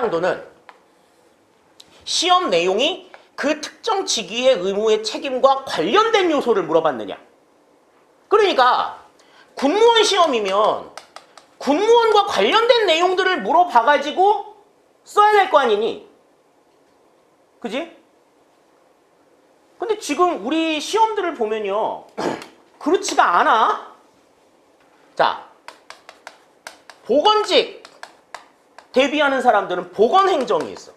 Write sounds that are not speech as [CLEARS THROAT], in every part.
해당도는 시험 내용이 그 특정 직위의 의무의 책임과 관련된 요소를 물어봤느냐. 그러니까 군무원 시험이면 군무원과 관련된 내용들을 물어봐가지고 써야 될 거 아니니? 그지? 근데 지금 우리 시험들을 보면요. [CLEARS THROAT] 그렇지가 않아. 자, 보건직 대비하는 사람들은 보건행정이 있어.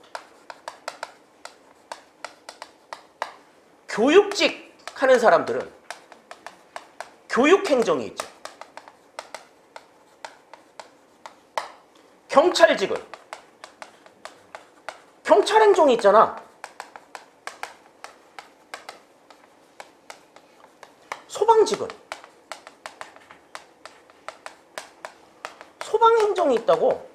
교육직 하는 사람들은 교육행정이 있죠. 경찰직은 경찰행정이 있잖아. 소방직은 소방행정이 있다고.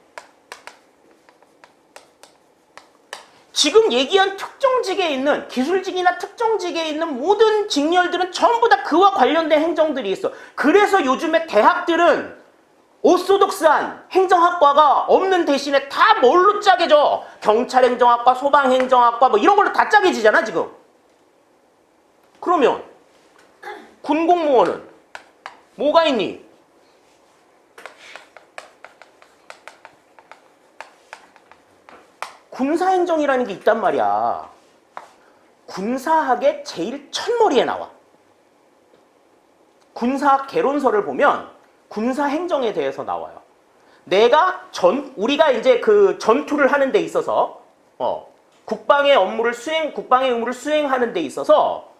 지금 얘기한 특정직에 있는 기술직이나 특정직에 있는 모든 직렬들은 전부 다 그와 관련된 행정들이 있어. 그래서 요즘에 대학들은 오소독스한 행정학과가 없는 대신에 다 뭘로 짜게져? 경찰행정학과, 소방행정학과 뭐 이런 걸로 다 짜게지잖아 지금. 그러면 군공무원은 뭐가 있니? 군사행정이라는 게 있단 말이야. 군사학의 제일 첫머리에 나와. 군사학 개론서를 보면 군사행정에 대해서 나와요. 내가 전 우리가 이제 그 전투를 하는 데 있어서 어, 국방의 업무를 수행 국방의 의무를 수행하는 데 있어서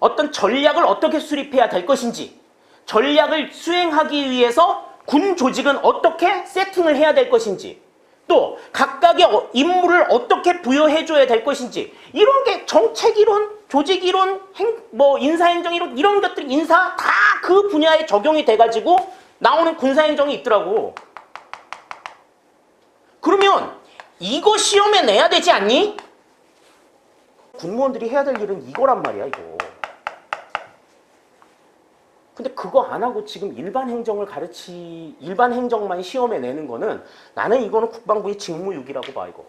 어떤 전략을 어떻게 수립해야 될 것인지 전략을 수행하기 위해서 군 조직은 어떻게 세팅을 해야 될 것인지 또 각각의 어- 임무를 어떻게 부여해 줘야 될 것인지 이런 게 정책 이론, 조직 이론, 행, 뭐 인사 행정 이론 이런 것들 인사 다 그 분야에 적용이 돼 가지고 나오는 군사 행정이 있더라고. 그러면 이거 시험에 내야 되지 않니? 군무원들이 해야 될 일은 이거란 말이야, 이거. 근데 그거 안 하고 지금 일반 행정을 가르치 일반 행정만 시험에 내는 거는 나는 이거는 국방부의 직무유기라고 봐 이거.